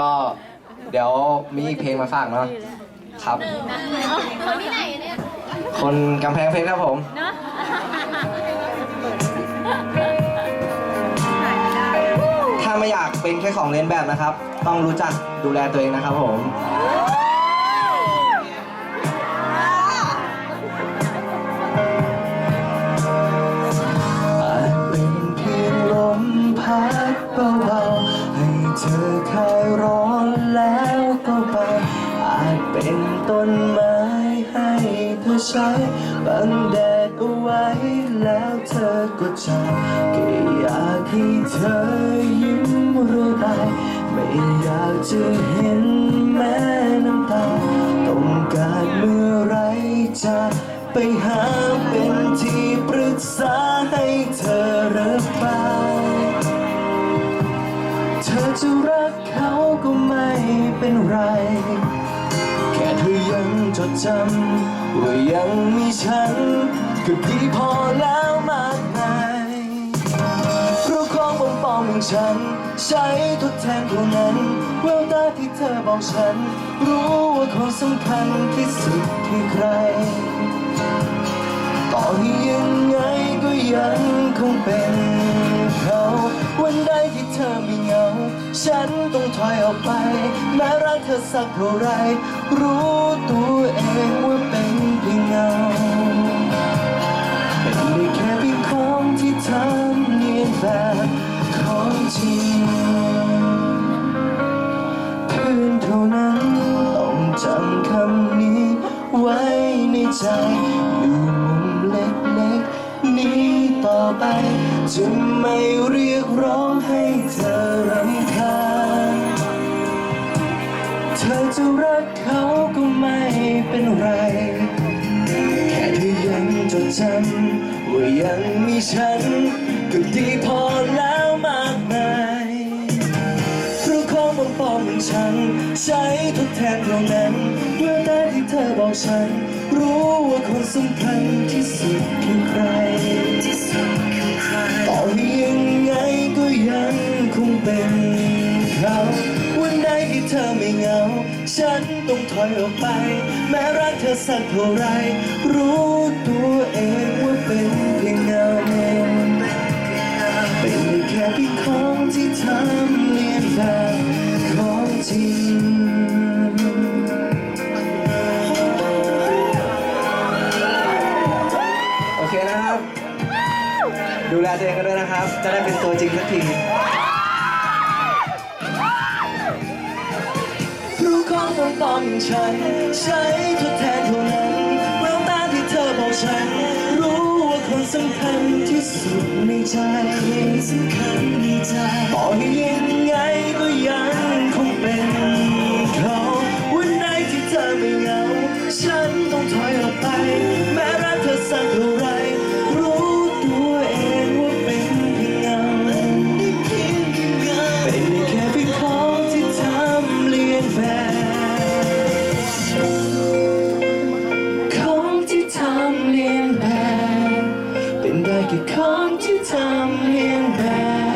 ก็เดี๋ยวมีอีกเพลงมาฝากเนาะครับ คนที่ไหนเนี่ยคนกำแพงเพชรครับผม เนาะถ้าไม่อยากเป็นแค่ของเล่นแบบนะครับ ต้องรู้จักดูแลตัวเองนะครับผม เธอคลายร้อนแล้วก็ไป อาจเป็นต้นไม้ให้เธอใช้บังแดดเอาไว้แล้วเธอก็จะแค่อยากให้เธอยิ้มเรื่อยไปไม่อยากจะเห็นแม้น้ำตา ต้องการเมื่อไรจะไปหาเป็นที่ปรึกษาให้เธอเริ่มไป จะรักเขาก็ไม่เป็นไร แค่เธอยังจดจำว่ายังมีฉัน ก็ดีพอแล้วมากมายเพราะของปลอมปลอมองฉัน ใช้ทดแทนเท่านั้นแววตาที่เธอบอกฉัน รู้ว่าคนสำคัญที่สุดคือใครต่อให้ยังไงก็ยังคงเป็น ที่เธอไม่เหงา ฉันต้องถอยออกไปแม้รักเธอสักเท่าไร รู้ตัวเองว่าเป็นเพียงเงา เป็นได้แค่เพียงของที่ทำเนียนแบบของจริงเพื่อนเท่านั้นต้องจำคำนี้ ไว้ในใจอยู่มุมเล็กๆนี้ต่อไป จะไม่เรียกร้อง ยังจำว่ายังมีฉัน ก็ดีพอแล้วมากมายเพราะของปลอมปอมๆองฉัน ใช้ทดแทนเท่านั้นเมื่อแต่ที่เธอบอกฉัน รู้ว่าคนสำคัญที่สุดคือใครต่อให้ยังไงก็ยังคงเป็นเขาวันใดที่เธอไม่เหงา ฉันต้องถอยออกไป แม้รักเธอสักเท่าไร รู้ตัวเองว่าเป็นเพียงเงาเป็นแค่เพียงของที่ทำเลียนแบบของจริงโอเคนะครับดูแลตัวเองกันด้วยนะครับ จะได้เป็นตัวจริงสักที รู้องป้อมปลอมองฉันใช้ทดแทนเท่านั้นแววตาที่เธอบอกฉัน รู้ว่าคนสำคัญที่สุดในใจสำคัญในใจต่อให้ยัง like a come to time and back.